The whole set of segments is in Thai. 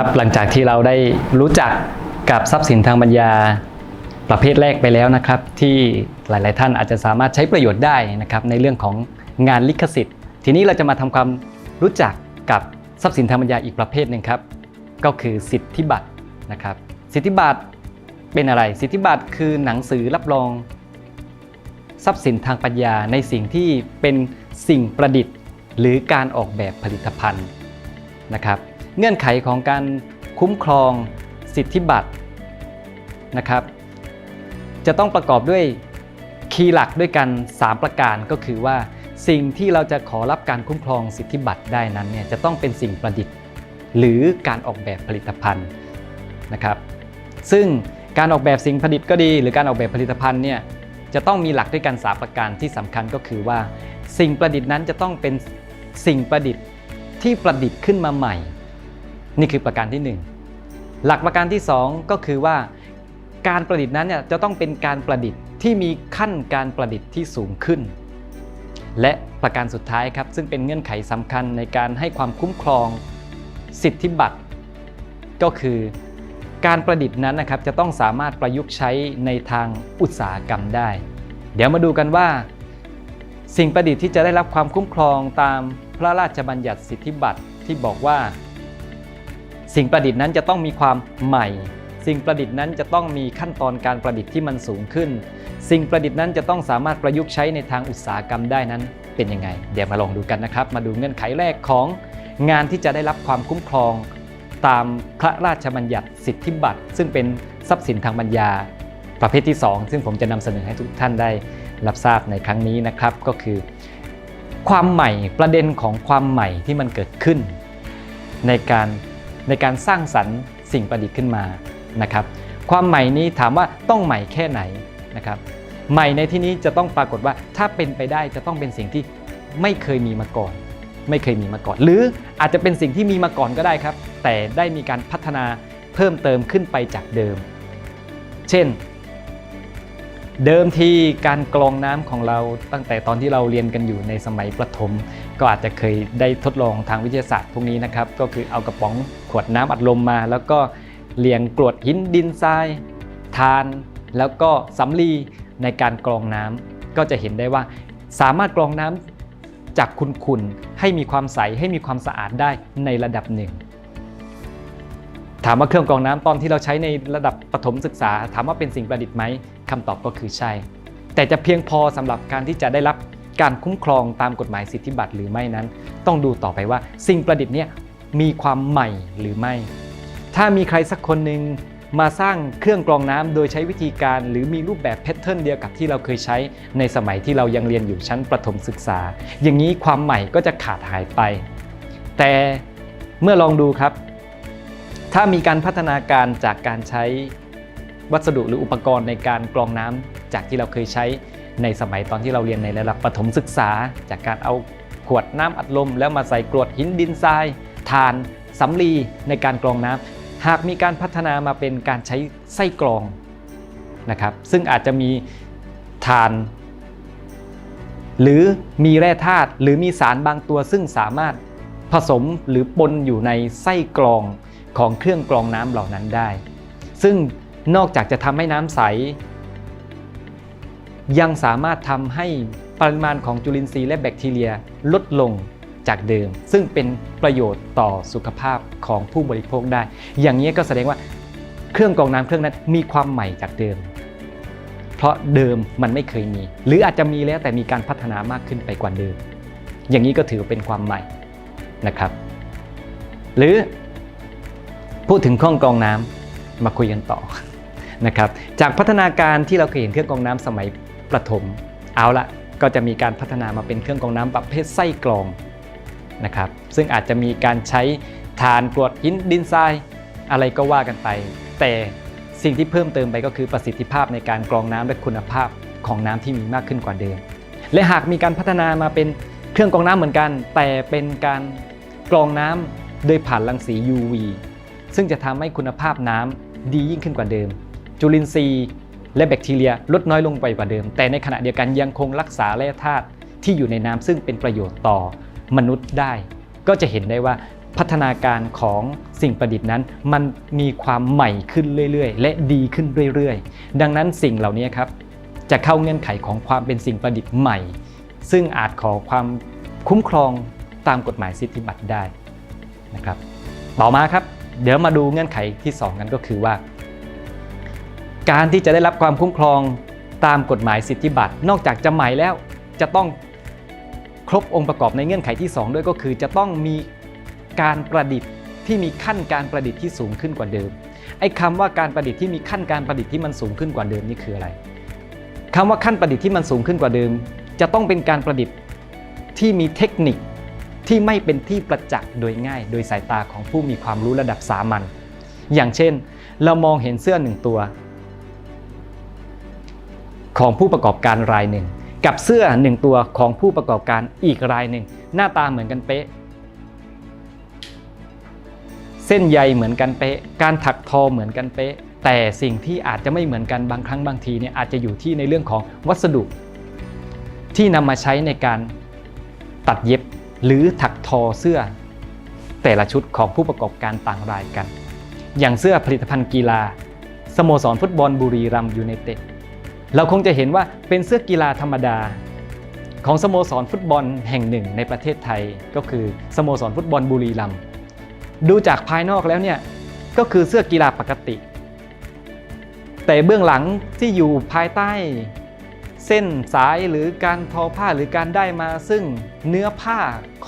ครับหลังจากที่เราได้รู้จักกับทรัพย์สินทางปัญญาประเภทแรกไปแล้วนะครับ ที่หลาย ๆ ท่านอาจจะสามารถใช้ประโยชน์ได้นะครับในเรื่องของงานลิขสิทธิ์ ทีนี้เราจะมาทำความรู้จักกับทรัพย์สินทางปัญญาอีกประเภทหนึ่งครับ ก็คือสิทธิบัตรนะครับ สิทธิบัตรเป็นอะไร สิทธิบัตรคือหนังสือรับรอง ทรัพย์สินทางปัญญาในสิ่งที่เป็นสิ่งประดิษฐ์ หรือการออกแบบผลิตภัณฑ์นะครับ เงื่อนไขของการคุ้มครองสิทธิบัตรนะครับ จะต้องประกอบด้วยคีย์หลักด้วยกัน 3 ประการก็คือว่า สิ่งที่เราจะขอรับการคุ้มครองสิทธิบัตรได้นั้นเนี่ยจะต้องเป็นสิ่งประดิษฐ์ หรือการออกแบบผลิตภัณฑ์นะครับ ซึ่งการออกแบบสิ่งประดิษฐ์ก็ดี หรือการออกแบบผลิตภัณฑ์เนี่ยจะต้องมีหลักด้วยกัน3ประการที่สำคัญก็คือว่า สิ่งประดิษฐ์นั้นจะต้องเป็นสิ่งประดิษฐ์ที่ประดิษฐ์ขึ้นมาใหม่ นี่คือประการที่ 1 หลักประการที่ 2 ก็คือว่าการประดิษฐ์นั้นเนี่ยจะต้องเป็นการประดิษฐ์ที่มีขั้นการประดิษฐ์ที่สูงขึ้น และประการสุดท้ายครับ ซึ่งเป็นเงื่อนไขสำคัญในการให้ความคุ้มครองสิทธิบัตร ก็คือการประดิษฐ์นั้นนะครับจะต้องสามารถประยุกต์ใช้ในทางอุตสาหกรรมได้ เดี๋ยวมาดูกันว่า สิ่งประดิษฐ์ที่จะได้รับความคุ้มครองตามพระราชบัญญัติสิทธิบัตรที่บอกว่า สิ่งประดิษฐ์นั้นจะต้องมีความใหม่ สิ่งประดิษฐ์นั้นจะต้องมีขั้นตอนการประดิษฐ์ที่มันสูงขึ้น สิ่งประดิษฐ์นั้นจะต้องสามารถประยุกต์ใช้ในทางอุตสาหกรรมได้นั้นเป็นยังไง เดี๋ยวมาลองดูกันนะครับ มาดูเงื่อนไขแรกของงานที่จะได้รับความคุ้มครองตามพระราชบัญญัติสิทธิบัตร ซึ่งเป็นทรัพย์สินทางปัญญาประเภทที่ 2 ซึ่งผมจะนำเสนอให้ทุกท่านได้รับทราบในครั้งนี้นะครับ ก็คือ ความใหม่ประเด็นของความใหม่ที่มันเกิดขึ้น ในการ ในการสร้างสรรค์สิ่งประดิษฐ์ขึ้นมานะครับ ความใหม่นี้ถามว่าต้องใหม่แค่ไหนนะครับ ใหม่ในที่นี้จะต้องปรากฏว่าถ้าเป็นไปได้จะต้องเป็นสิ่งที่ไม่เคยมีมาก่อน ไม่เคยมีมาก่อน หรืออาจจะเป็นสิ่งที่มีมาก่อนก็ได้ครับ แต่ได้มีการพัฒนาเพิ่มเติมขึ้นไปจากเดิม เช่น เดิมทีการกรองน้ำของเราตั้งแต่ตอนที่เราเรียนกันอยู่ในสมัยประถม ก็อาจจะเคยได้ทดลองทางวิทยาศาสตร์พวกนี้นะครับ ก็คือเอากระป๋องขวดน้ำอัดลมมา แล้วก็เรียงกรวดหินดินทรายทาน แล้วก็สำลีในการกรองน้ำก็จะเห็นได้ว่าสามารถกรองน้ำจากขุ่นๆให้มีความใสให้มีความสะอาดได้ในระดับหนึ่งถามว่าเครื่องกรองน้ำตอนที่เราใช้ในระดับประถมศึกษา ถามว่าเป็นสิ่งประดิษฐ์ไหม คำตอบก็คือใช่ แต่จะเพียงพอสำหรับการที่จะได้รับการคุ้มครองตามกฎหมายสิทธิบัตรหรือไม่นั้น ต้องดูต่อไปว่าสิ่งประดิษฐ์เนี่ยมีความใหม่หรือไม่ ถ้ามีใครสักคนหนึ่งมาสร้างเครื่องกรองน้ำโดยใช้วิธีการ หรือมีรูปแบบแพทเทิร์นเดียวกับที่เราเคยใช้ในสมัยที่เรายังเรียนอยู่ชั้นประถมศึกษา อย่างนี้ความใหม่ก็จะขาดหายไป แต่เมื่อลองดูครับ ถ้ามีการพัฒนาการจากการใช้ วัสดุหรืออุปกรณ์ในการกรองน้ำจากที่เราเคยใช้ในสมัยตอนที่เราเรียนในระดับประถมศึกษา จากการเอาขวดน้ำอัดลม แล้วมาใส่กรวดหินดินทรายทานสำลีในการกรองน้ำหากมีการพัฒนามาเป็นการใช้ไส้กรองนะครับ ซึ่งอาจจะมีทาน หรือมีแร่ธาตุหรือมีสารบางตัวซึ่งสามารถผสมหรือปนอยู่ในไส้กรองของเครื่องกรองน้ำเหล่านั้นได้ ซึ่ง นอกจากจะทำให้น้ำใส ยังสามารถทำให้ปริมาณของจุลินทรีย์และแบคทีเรียลดลงจากเดิม ซึ่งเป็นประโยชน์ต่อสุขภาพของผู้บริโภคได้ อย่างนี้ก็แสดงว่าเครื่องกรองน้ำเครื่องนั้นมีความใหม่จากเดิม เพราะเดิมมันไม่เคยมี หรืออาจจะมีแล้วแต่มีการพัฒนามากขึ้นไปกว่าเดิม อย่างนี้ก็ถือเป็นความใหม่นะครับ หรือพูดถึงเครื่องกรองน้ำมาคุยกันต่อ นะครับจากพัฒนาการที่เราเคยเห็นเครื่องกรองน้ำสมัยประถมเอาละก็จะมีการพัฒนามาเป็นเครื่องกรองน้ำประเภทไส้กรองนะครับซึ่งอาจจะมีการใช้ฐานกรวดหินดินทรายอะไรก็ว่ากันไป แต่สิ่งที่เพิ่มเติมไปก็คือประสิทธิภาพในการกรองน้ำและคุณภาพของน้ำที่มีมากขึ้นกว่าเดิม และหากมีการพัฒนามาเป็นเครื่องกรองน้ำเหมือนกัน แต่เป็นการกรองน้ำโดยผ่านรังสี UV ซึ่งจะทำให้คุณภาพน้ำดียิ่งขึ้นกว่าเดิม จุลินทรีย์ และแบคทีเรียลดน้อยลงไปกว่าเดิม แต่ในขณะเดียวกันยังคงรักษาแร่ธาตุที่อยู่ในน้ำซึ่งเป็นประโยชน์ต่อมนุษย์ได้ ก็จะเห็นได้ว่าพัฒนาการของสิ่งประดิษฐ์นั้น มันมีความใหม่ขึ้นเรื่อยๆ และดีขึ้นเรื่อยๆ ดังนั้นสิ่งเหล่านี้ครับจะเข้าเงื่อนไขของความเป็นสิ่งประดิษฐ์ใหม่ ซึ่งอาจขอความคุ้มครองตามกฎหมายสิทธิบัตรได้นะครับ ต่อมาครับ เดี๋ยวมาดูเงื่อนไขที่ 2 กันก็คือว่า การที่จะได้รับความคุ้มครองตามกฎหมายสิทธิบัตร นอกจากจะใหม่แล้วจะต้องครบองค์ประกอบในเงื่อนไขที่ 2 ด้วยก็คือจะต้องมีการประดิษฐ์ที่มีขั้นการประดิษฐ์ที่สูงขึ้นกว่าเดิม ไอ้คำว่าการประดิษฐ์ที่มีขั้นการประดิษฐ์ที่มันสูงขึ้นกว่าเดิมนี่คืออะไรคำว่าขั้นประดิษฐ์ที่มันสูงขึ้นกว่าเดิม จะต้องเป็นการประดิษฐ์ที่มีเทคนิคที่ไม่เป็นที่ประจักษ์โดยง่าย โดยสายตาของผู้มีความรู้ระดับสามัญอย่างเช่น เรามองเห็นเสื้อหนึ่งตัว ของผู้ประกอบการรายหนึ่ง กับเสื้อหนึ่งตัวของผู้ประกอบการอีกรายหนึ่ง หน้าตาเหมือนกันเป๊ะ เส้นใยเหมือนกันเป๊ะ การถักทอเหมือนกันเป๊ะ แต่สิ่งที่อาจจะไม่เหมือนกันบางครั้งบางทีเนี่ยอาจจะอยู่ที่ในเรื่องของวัสดุ ที่นำมาใช้ในการตัดเย็บหรือถักทอเสื้อ แต่ละชุดของผู้ประกอบการต่างรายกัน อย่างเสื้อผลิตภัณฑ์กีฬาสโมสรฟุตบอลบุรีรัมย์ยูไนเต็ด เราคงจะเห็นว่าเป็นเสื้อกีฬาธรรมดา ของสโมสรฟุตบอลแห่งหนึ่งในประเทศไทย ก็คือสโมสรฟุตบอลบุรีรัมย์ดูจากภายนอกแล้วเนี่ยก็คือเสื้อกีฬาปกติ แต่เบื้องหลังที่อยู่ภายใต้ เส้นสายหรือการทอผ้าหรือการได้มาซึ่งเนื้อผ้า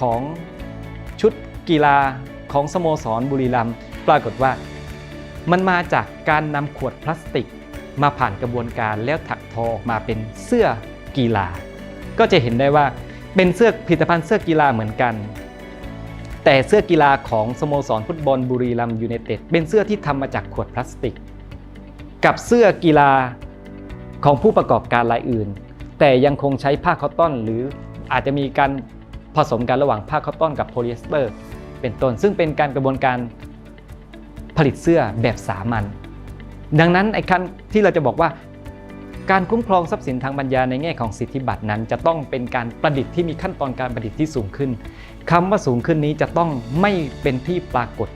ของชุดกีฬาของสโมสรบุรีรัมย์ปรากฏว่ามันมาจากการนำขวดพลาสติก มาผ่านกระบวนการแล้วถักทอออกมาเป็นเสื้อกีฬา ก็จะเห็นได้ว่าเป็นเสื้อผลิตภัณฑ์เสื้อกีฬาเหมือนกัน แต่เสื้อกีฬาของสโมสรฟุตบอลบุรีรัมย์ยูไนเต็ดเป็นเสื้อที่ทำมาจากขวดพลาสติก กับเสื้อกีฬาของผู้ประกอบการรายอื่น แต่ยังคงใช้ผ้าคอตตอน หรืออาจจะมีการผสมกันระหว่างผ้าคอตตอนกับโพลีเอสเตอร์ เป็นต้นซึ่งเป็นการกระบวนการผลิตเสื้อแบบสามัญ ดังนั้นไอ้คันที่เราจะบอกว่า การคุ้มครองทรัพย์สินทางปัญญาในแง่ของสิทธิบัตรนั้น จะต้องเป็นการประดิษฐ์ที่มีขั้นตอนการประดิษฐ์ที่สูงขึ้นคำว่าสูงขึ้นนี้จะต้องไม่เป็นที่ปรากฏ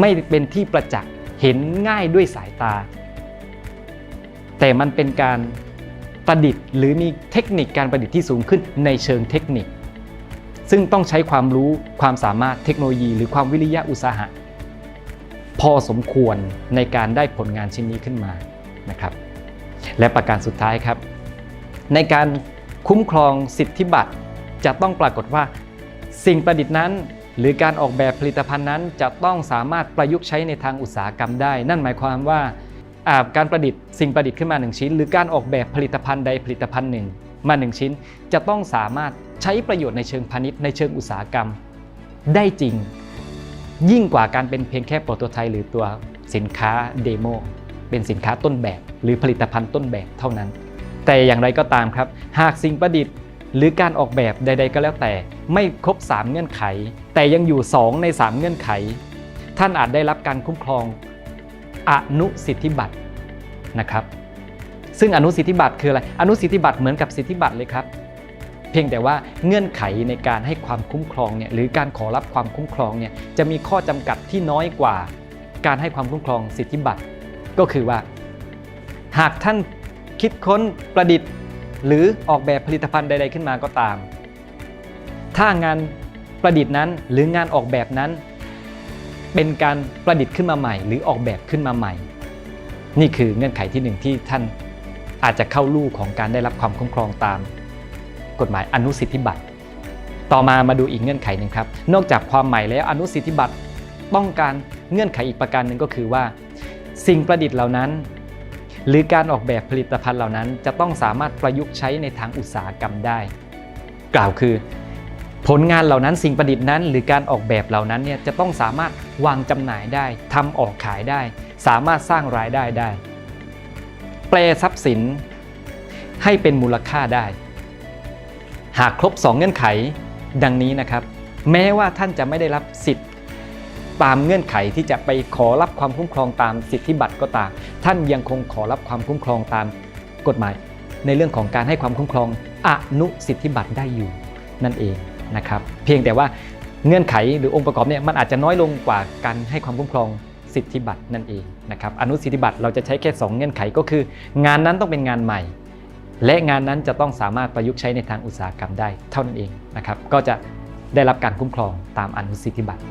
ไม่เป็นที่ประจักษ์เห็นง่ายด้วยสายตา แต่มันเป็นการประดิษฐ์ หรือมีเทคนิคการประดิษฐ์ที่สูงขึ้นในเชิงเทคนิค ซึ่งต้องใช้ความรู้ความสามารถเทคโนโลยี หรือความวิริยะอุตสาหะ พอสมควรในการได้ผลงานชิ้นนี้ขึ้นมานะครับ และประการสุดท้ายครับ ในการคุ้มครองสิทธิบัตรจะต้องปรากฏว่า สิ่งประดิษฐ์นั้น หรือการออกแบบผลิตภัณฑ์นั้น จะต้องสามารถประยุกต์ใช้ในทางอุตสาหกรรมได้ นั่นหมายความว่าการประดิษฐ์สิ่งประดิษฐ์ขึ้นมาหนึ่งชิ้น หรือการออกแบบผลิตภัณฑ์ใดผลิตภัณฑ์หนึ่ง มาหนึ่งชิ้น จะต้องสามารถใช้ประโยชน์ในเชิงพาณิชย์ในเชิงอุตสาหกรรม ได้จริง ยิ่งกว่าการเป็นเพียงแค่โปรโตไทป์หรือตัวสินค้าเดโมเป็นสินค้าต้นแบบ หรือผลิตภัณฑ์ต้นแบบเท่านั้น แต่อย่างไรก็ตามครับ หากสิ่งประดิษฐ์ หรือการออกแบบใด ๆ ก็แล้วแต่ ไม่ครบ 3 เงื่อนไข แต่ยังอยู่ 2 ใน 3 เงื่อนไข ท่านอาจได้รับการคุ้มครองอนุสิทธิบัตรนะครับ ซึ่งอนุสิทธิบัตรคืออะไร อนุสิทธิบัตรเหมือนกับสิทธิบัตรเลยครับ เพียงแต่ว่าเงื่อนไขในการให้ความคุ้มครองเนี่ยหรือการขอรับความคุ้มครองเนี่ยจะมีข้อจำกัดที่น้อยกว่าการให้ความคุ้มครองสิทธิบัตรก็คือว่า หากท่านคิดค้นประดิษฐ์ หรือออกแบบผลิตภัณฑ์ใด ๆ ขึ้นมาก็ตาม ถ้างานประดิษฐ์นั้นหรืองานออกแบบนั้น เป็นการประดิษฐ์ขึ้นมาใหม่ หรือออกแบบขึ้นมาใหม่ นี่คือเงื่อนไขที่หนึ่งที่ท่านอาจจะเข้าลู่ของการได้รับความคุ้มครองตาม กฎหมายอนุสิทธิบัตร ต่อมามาดูอีกเงื่อนไขหนึ่งครับ นอกจากความใหม่แล้วอนุสิทธิบัตรต้องการเงื่อนไขอีกประการหนึ่งก็คือว่า สิ่งประดิษฐ์เหล่านั้น หรือการออกแบบผลิตภัณฑ์เหล่านั้น จะต้องสามารถประยุกต์ใช้ในทางอุตสาหกรรมได้ กล่าวคือ ผลงานเหล่านั้นสิ่งประดิษฐ์นั้น หรือการออกแบบเหล่านั้นเนี่ยจะต้องสามารถวางจำหน่ายได้ทำออกขายได้ สามารถสร้างรายได้ได้ แปลทรัพย์สินให้เป็นมูลค่าได้ หากครบ 2 เงื่อนไขดังนี้นะครับ แม้ว่าท่านจะไม่ได้รับสิทธิ์ตามเงื่อนไขที่จะไปขอรับความคุ้มครองตามสิทธิบัตรก็ตาม ท่านยังคงขอรับความคุ้มครองตามกฎหมาย ในเรื่องของการให้ความคุ้มครองอนุสิทธิบัตรได้อยู่นั่นเองนะครับเพียงแต่ว่าเงื่อนไขหรือองค์ประกอบเนี่ยมันอาจจะน้อยลงกว่าการให้ความคุ้มครองสิทธิบัตรนั่นเองนะครับอนุสิทธิบัตรเราจะใช้แค่ 2 เงื่อนไขก็คือ งานนั้นต้องเป็นงานใหม่ และงานนั้นจะต้องสามารถประยุกต์ใช้ในทางอุตสาหกรรมได้เท่านั้นเองนะครับ ก็จะได้รับการคุ้มครองตามอนุสิทธิบัตร